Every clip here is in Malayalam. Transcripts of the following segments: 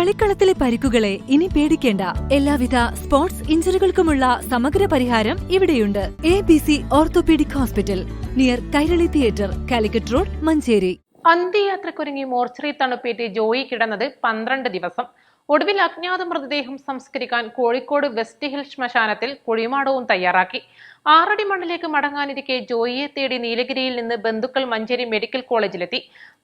കളിക്കളത്തിലെ പരിക്കുകളെ ഇനി പേടിക്കേണ്ട. എല്ലാവിധ സ്പോർട്സ് ഇഞ്ചുറികൾക്കുമുള്ള സമഗ്ര പരിഹാരം ഇവിടെയുണ്ട്. A B C orthopaedic hospital near Kairali theatre Calicut road Manjeri. അന്ത്യയാത്രക്കൊരുങ്ങി mortuary തണുപ്പേറ്റ് ജോയി കിടന്നത് പന്ത്രണ്ട് ദിവസം. ഒടുവിൽ അജ്ഞാത മൃതദേഹം സംസ്കരിക്കാൻ കോഴിക്കോട് വെസ്റ്റ് ഹിൽ ശ്മശാനത്തിൽ കുഴിമാടവും തയ്യാറാക്കി. ആറടി മണ്ണിലേക്ക് മടങ്ങാനിരിക്കെ ജോയിയെ തേടി നീലഗിരിയിൽ നിന്ന് ബന്ധുക്കൾ മഞ്ചേരി മെഡിക്കൽ കോളേജിലെത്തി.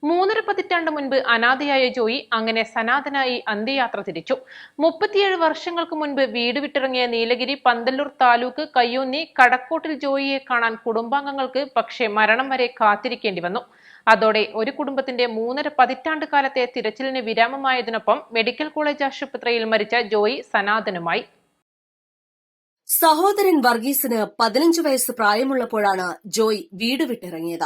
മൂന്നര പതിറ്റാണ്ട് മുൻപ് അനാഥയായ ജോയി അങ്ങനെ സനാതനായി അന്ത്യയാത്ര തിരിച്ചു. മുപ്പത്തിയേഴ് വർഷങ്ങൾക്ക് മുൻപ് വീട് വിട്ടിറങ്ങിയ നീലഗിരി പന്തല്ലൂർ താലൂക്ക് കയ്യൂന്നി കടക്കോട്ടിൽ ജോയിയെ കാണാൻ കുടുംബാംഗങ്ങൾക്ക് പക്ഷേ മരണം വരെ കാത്തിരിക്കേണ്ടി വന്നു. അതോടെ ഒരു കുടുംബത്തിന്റെ മൂന്നര പതിറ്റാണ്ട് കാലത്തെ തിരച്ചിലിന് വിരാമമായതിനൊപ്പം മെഡിക്കൽ കോളേജ് ആശുപത്രിയിൽ മരിച്ച ജോയി സനാതനുമായി. സഹോദരൻ വർഗീസിന് പതിനഞ്ച് വയസ്സ് പ്രായമുള്ളപ്പോഴാണ് ജോയ് വീട് വിട്ടിറങ്ങിയത്.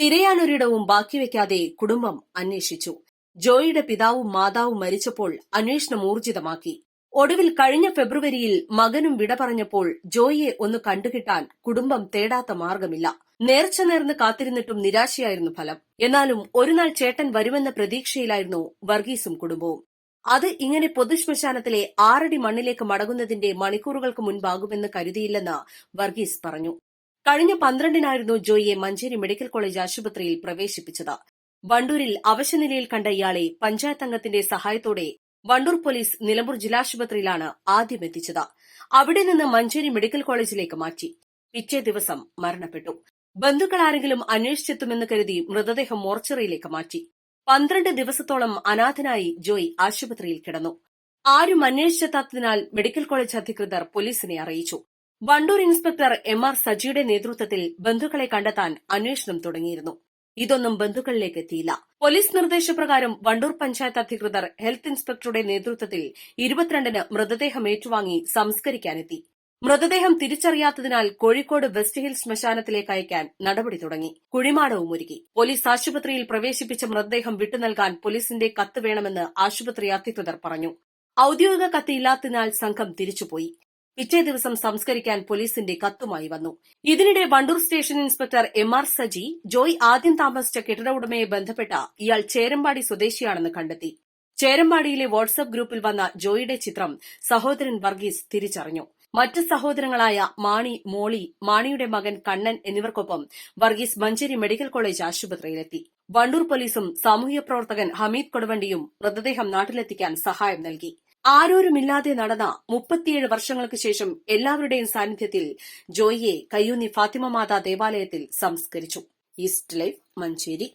തിരയാനൊരിടവും ബാക്കി വെക്കാതെ കുടുംബം അന്വേഷിച്ചു. ജോയിയുടെ പിതാവും മാതാവും മരിച്ചപ്പോൾ അന്വേഷണം ഊർജിതമാക്കി. ഒടുവിൽ കഴിഞ്ഞ ഫെബ്രുവരിയിൽ മകനും വിട പറഞ്ഞപ്പോൾ ജോയിയെ ഒന്ന് കണ്ടുകിട്ടാൻ കുടുംബം തേടാത്ത മാർഗമില്ല. നേർച്ച നേർന്ന് കാത്തിരുന്നിട്ടും നിരാശയായിരുന്നു ഫലം. എന്നാലും ഒരുനാൾ ചേട്ടൻ വരുമെന്ന പ്രതീക്ഷയിലായിരുന്നു വർഗീസും കുടുംബവും. അത് ഇങ്ങനെ പൊതുശ്മശാനത്തിലെ ആറടി മണ്ണിലേക്ക് മടങ്ങുന്നതിന്റെ മണിക്കൂറുകൾക്ക് മുൻപാകുമെന്ന് കരുതിയില്ലെന്ന് വർഗീസ് പറഞ്ഞു. കഴിഞ്ഞ പന്ത്രണ്ടിനായിരുന്നു ജോയിയെ മഞ്ചേരി മെഡിക്കൽ കോളേജ് ആശുപത്രിയിൽ പ്രവേശിപ്പിച്ചത്. വണ്ടൂരിൽ അവശനിലയിൽ കണ്ട ഇയാളെ പഞ്ചായത്ത് അംഗത്തിന്റെ സഹായത്തോടെ വണ്ടൂർ പോലീസ് നിലമ്പൂർ ജില്ലാശുപത്രിയിലാണ് ആദ്യം എത്തിച്ചത്. അവിടെ നിന്ന് മഞ്ചേരി മെഡിക്കൽ കോളേജിലേക്ക് മാറ്റി. പിറ്റേ ദിവസം മരണപ്പെട്ടു. ബന്ധുക്കൾ ആരെങ്കിലും അന്വേഷിച്ചെത്തുമെന്ന് കരുതി മൃതദേഹം മോർച്ചറിയിലേക്ക് മാറ്റി. പന്ത്രണ്ട് ദിവസത്തോളം അനാഥനായി ജോയ് ആശുപത്രിയിൽ കിടന്നു. ആരും അന്വേഷിച്ചെത്താത്തതിനാൽ മെഡിക്കൽ കോളേജ് അധികൃതർ പോലീസിനെ അറിയിച്ചു. വണ്ടൂർ ഇൻസ്പെക്ടർ എം ആർ സജിയുടെ നേതൃത്വത്തിൽ ബന്ധുക്കളെ കണ്ടെത്താൻ അന്വേഷണം തുടങ്ങിയിരുന്നു. ഇതൊന്നും ബന്ധുക്കളിലേക്ക് എത്തിയില്ല. പോലീസ് നിർദ്ദേശപ്രകാരം വണ്ടൂർ പഞ്ചായത്ത് അധികൃതർ ഹെൽത്ത് ഇൻസ്പെക്ടറുടെ നേതൃത്വത്തിൽ ഇരുപത്തിരണ്ടിന് മൃതദേഹം ഏറ്റുവാങ്ങി സംസ്കരിക്കാനെത്തി. മൃതദേഹം തിരിച്ചറിയാത്തതിനാൽ കോഴിക്കോട് വെസ്റ്റ് ഹിൽ ശ്മശാനത്തിലേക്ക് അയക്കാൻ നടപടി തുടങ്ങി. കുഴിമാടവും ഒരുക്കി. പോലീസ് ആശുപത്രിയിൽ പ്രവേശിപ്പിച്ച മൃതദേഹം വിട്ടുനൽകാൻ പോലീസിന്റെ കത്ത് വേണമെന്ന് ആശുപത്രി അധികൃതർ പറഞ്ഞു. ഔദ്യോഗിക കത്ത് ഇല്ലാത്തതിനാൽ സംഘം തിരിച്ചുപോയി. പിറ്റേ ദിവസം സംസ്കരിക്കാൻ പോലീസിന്റെ കത്തുമായി വന്നു. ഇതിനിടെ Wandoor station inspector M R Saji Joy ആദ്യം താമസിച്ച കെട്ടിട ഉടമയെ ബന്ധപ്പെട്ട ഇയാൾ ചേരമ്പാടി സ്വദേശിയാണെന്ന് കണ്ടെത്തി. ചേരമ്പാടിയിലെ വാട്സ്ആപ്പ് ഗ്രൂപ്പിൽ വന്ന ജോയിയുടെ ചിത്രം സഹോദരൻ വർഗീസ് തിരിച്ചറിഞ്ഞു. മറ്റ് സഹോദരങ്ങളായ മാണി മോളി മാണിയുടെ മകൻ കണ്ണൻ എന്നിവർക്കൊപ്പം വർഗീസ് മഞ്ചേരി മെഡിക്കൽ കോളേജ് ആശുപത്രിയിലെത്തി. വണ്ടൂർ പോലീസും സാമൂഹ്യ പ്രവർത്തകൻ ഹമീദ് കൊടുവണ്ടിയും മൃതദേഹം നാട്ടിലെത്തിക്കാൻ സഹായം നൽകി. ആരോരുമില്ലാതെ നടന്ന മുപ്പത്തിയേഴ് വർഷങ്ങൾക്ക് ശേഷം എല്ലാവരുടെയും സാന്നിധ്യത്തിൽ ജോയിയെ കയ്യൂന്നി ഫാത്തിമ മാതാ ദേവാലയത്തിൽ സംസ്കരിച്ചു. East life Manjeri.